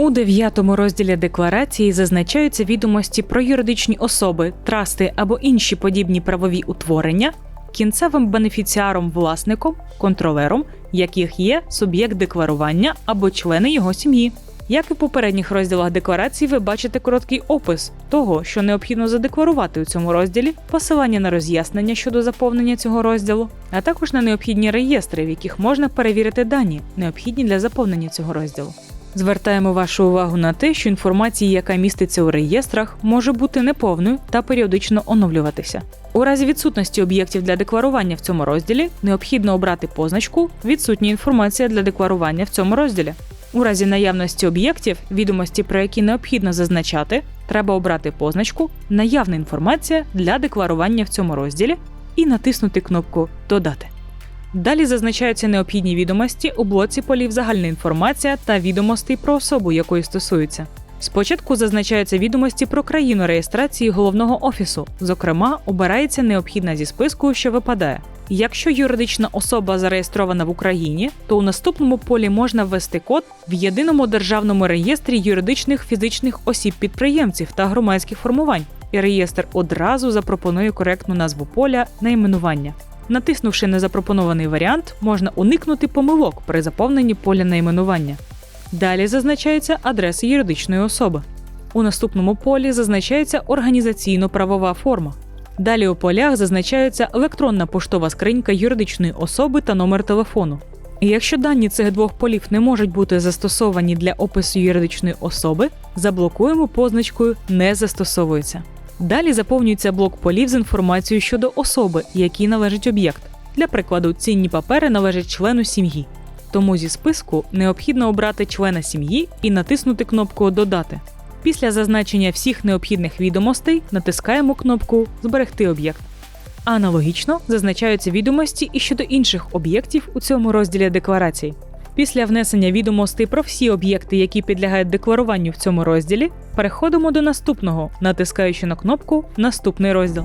У дев'ятому розділі декларації зазначаються відомості про юридичні особи, трасти або інші подібні правові утворення, кінцевим бенефіціаром власником, контролером, яких є суб'єкт декларування або члени його сім'ї. Як і в попередніх розділах декларації, ви бачите короткий опис того, що необхідно задекларувати у цьому розділі, посилання на роз'яснення щодо заповнення цього розділу, а також на необхідні реєстри, в яких можна перевірити дані, необхідні для заповнення цього розділу. Звертаємо вашу увагу на те, що інформація, яка міститься у реєстрах, може бути неповною та періодично оновлюватися. У разі відсутності об'єктів для декларування в цьому розділі необхідно обрати позначку Відсутня інформація для декларування в цьому розділі. У разі наявності об'єктів, відомості про які необхідно зазначати, треба обрати позначку Наявна інформація для декларування в цьому розділі і натиснути кнопку Додати. Далі зазначаються необхідні відомості у блоці полів загальна інформація та відомостей про особу, якої стосуються. Спочатку зазначаються відомості про країну реєстрації головного офісу. Зокрема, обирається необхідна зі списку, що випадає. Якщо юридична особа зареєстрована в Україні, то у наступному полі можна ввести код в єдиному державному реєстрі юридичних фізичних осіб-підприємців та громадських формувань, і реєстр одразу запропонує коректну назву поля найменування. Натиснувши незапропонований варіант, можна уникнути помилок при заповненні поля найменування. Далі зазначається адреса юридичної особи. У наступному полі зазначається організаційно-правова форма. Далі у полях зазначається електронна поштова скринька юридичної особи та номер телефону. Якщо дані цих двох полів не можуть бути застосовані для опису юридичної особи, заблокуємо позначкою Не застосовується. Далі заповнюється блок полів з інформацією щодо особи, якій належить об'єкт. Для прикладу, цінні папери належать члену сім'ї. Тому зі списку необхідно обрати члена сім'ї і натиснути кнопку Додати. Після зазначення всіх необхідних відомостей натискаємо кнопку Зберегти об'єкт. Аналогічно зазначаються відомості і щодо інших об'єктів у цьому розділі декларацій. Після внесення відомостей про всі об'єкти, які підлягають декларуванню в цьому розділі, переходимо до наступного, натискаючи на кнопку Наступний розділ.